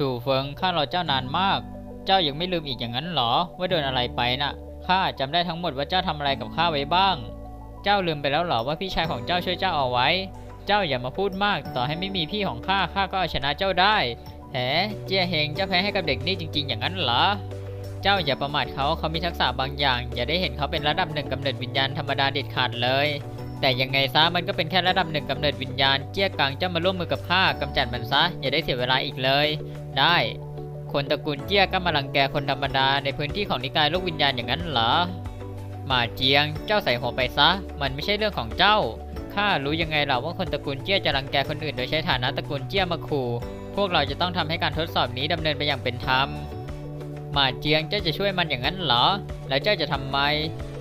ชูเฟิงข้ารอเจ้านานมาก เจ้ายังไม่ลืมอีกอย่างนั้นหรอ ว่าโดนอะไรไปน่ะข้าจำได้ทั้งหมดว่าเจ้าทำอะไรกับข้าไว้บ้าง เจ้าลืมไปแล้วหรอว่าพี่ชายของเจ้าช่วยเจ้าเอาไว้ เจ้าอย่ามาพูดมาก ต่อให้ไม่มีพี่ของข้าข้าก็เอาชนะเจ้าได้แหมเจียเฮงเจ้าแพ้ให้กับเด็กนี่จริง ๆ อย่างนั้นเหรอเจ้าอย่าประมาทเขาเขามีทักษะบางอย่าง อย่าได้เห็นเขาเป็นระดับหนึ่งกำเนิดวิญญาณธรรมดาเด็ดขาดเลย แต่ยังไงซะมันก็เป็นแค่ระดับหนึ่งกำเนิดวิญญาณเจี้ยกังเจ้ามาร่วมมือกับข้ากำจัดมันซะอย่าได้เสียเวลาอีกเลย ได้ คนตระกูลเจี้ยก็มารังแกคนธรรมดาในพื้นที่ของนิกายโลกวิญญาณอย่างนั้นเหรอหมาเจียง เจ้าใส่หัวไปซะ มันไม่ใช่เรื่องของเจ้า ข้ารู้ยังไงล่ะว่าคนตระกูลเจี้ยจะรังแกคนอื่นโดยใช้ฐานะตระกูลเจี้ยมาขู่ พวกเราจะต้องทำให้การทดสอบนี้ดำเนินไปอย่างเป็นธรรมหมาเจียง เจ้าจะช่วยมันอย่างนั้นเหรอ แล้วเจ้าจะทำไม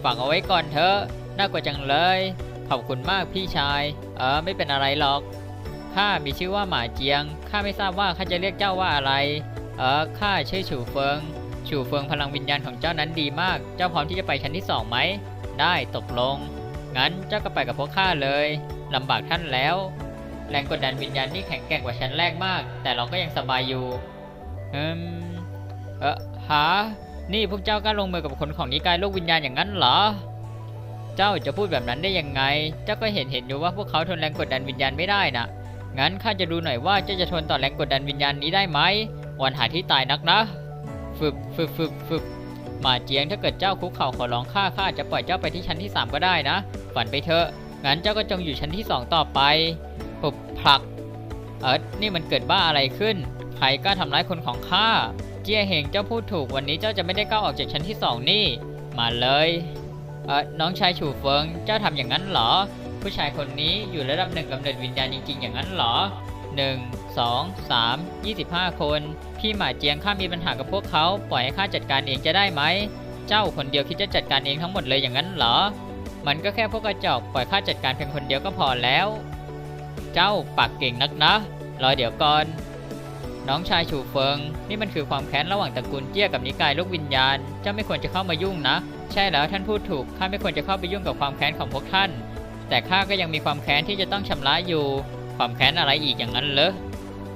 ฝังเอาไว้ก่อนเถอะ น่ากลัวจังเลย ขอบคุณมากพี่ชาย เออไม่เป็นอะไรหรอก ข้ามีชื่อว่าหมาเจียง ข้าไม่ทราบว่าข้าจะเรียกเจ้าว่าอะไร เออข้าชื่อฉูเฟิง ฉูเฟิงพลังวิญญาณของเจ้านั้นดีมาก เจ้าพร้อมที่จะไปชั้นที่สองไหม ได้ตกลง งั้นเจ้าก็ไปกับพวกข้าเลย ลำบากท่านแล้ว แรงกดดันวิญญาณนี่แข็งแกร่งกว่าชั้นแรกมาก แต่เราก็ยังสบายอยู่ อืม เออหา นี่พวกเจ้ากล้าลงมือกับคนของนิกายโลกวิญญาณอย่างนั้นเหรอเจ้าจะพูดแบบนั้นได้ยังไง เจ้าก็เห็นเห็นอยู่ว่าพวกเขาทนแรงกดดันวิญญาณไม่ได้นะ งั้นข้าจะดูหน่อยว่าเจ้าจะทนต่อแรงกดดันวิญญาณนี้ได้ไหมวันหาที่ตายนักนะฟึบฟึบฟึบฟึบมาเจียงถ้าเกิดเจ้าคุกเข่าขอร้องข้าข้าจะปล่อยเจ้าไปที่ชั้นที่สามก็ได้นะ ฝันไปเถอะ งั้นเจ้าก็จงอยู่ชั้นที่สองต่อไปปุบผลัก เอิร์ธนี่มันเกิดบ้าอะไรขึ้น ใครกล้าทำร้ายคนของข้า เจี้ยเฮงเจ้าพูดถูกวันนี้เจ้าจะไม่ได้ก้าวออกจากชั้นที่สองนี่ มาเลย เออน้องชายฉูเฟิง เจ้าทำอย่างนั้นเหรอ ผู้ชายคนนี้อยู่ระดับหนึ่งกำเนิดวิญญาณจริงๆ อย่างนั้นเหรอ 1 2 3 25 คน พี่หมาเจียงข้ามีปัญหากับพวกเขาปล่อยให้ข้าจัดการเองจะได้ไหม เจ้าคนเดียวคิดจะจัดการเองทั้งหมดเลยอย่างนั้นเหรอ มันก็แค่พวกกระจอกปล่อยข้าจัดการเพียงคนเดียวก็พอแล้ว เจ้าปากเก่งนักนะ รอเดี๋ยวก่อน น้องชายฉูเฟิง นี่มันคือความแค้นระหว่างตระกูลเจี้ยกับนิกายลูกวิญญาณ เจ้าไม่ควรจะเข้ามายุ่งนะ ใช่แล้วท่านพูดถูกข้าไม่ควรจะเข้าไปยุ่งกับความแค้นของพวกท่าน แต่ข้าก็ยังมีความแค้นที่จะต้องชำระอยู่ ความแค้นอะไรอีกอย่างนั้นเหรอ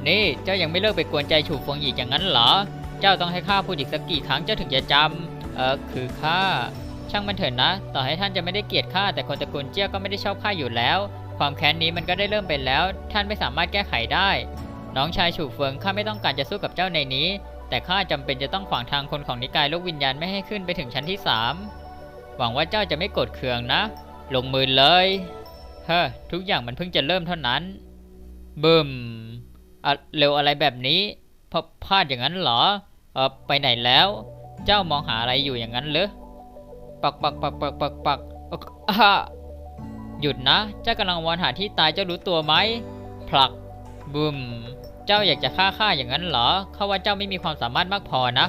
นี่เจ้ายังไม่เลิกไปกวนใจฉูเฟิงอีกอย่างนั้นเหรอ เจ้าต้องให้ข้าพูดอีกสักกี่ครั้งเจ้าถึงจะจำเออคือข้า ช่างมันเถอะนะ ต่อให้ท่านจะไม่ได้เกลียดข้าแต่คนตระกูลเจี้ยก็ไม่ได้ชอบข้าอยู่แล้ว ความแค้นนี้มันก็ได้เริ่มไปแล้ว ท่านไม่สามารถแก้ไขได้ น้องชายฉูเฟิงข้าไม่ต้องการจะสู้กับเจ้าในนี้ แต่ข้าจำเป็นจะต้องขวางทางคนของนิกายโลกวิญญาณไม่ให้ขึ้นไปถึงชั้นที่สามหวังว่าเจ้าจะไม่โกรธเคืองนะ ลงมือเลย เฮ้อทุกอย่างมันเพิ่งจะเริ่มเท่านั้นบึมอะเร็วอะไรแบบนี้พพลาดอย่างนั้นเหรอ เออไปไหนแล้ว เจ้ามองหาอะไรอยู่อย่างนั้นเหรอ ปักปักปักปักปักปักอ๊ะหยุดนะ เจ้ากำลังวนหาที่ตายเจ้ารู้ตัวไหม ผลักบึม เจ้าอยากจะฆ่าข้าอย่างนั้นเหรอ ข้าว่าเจ้าไม่มีความสามารถมากพอนะ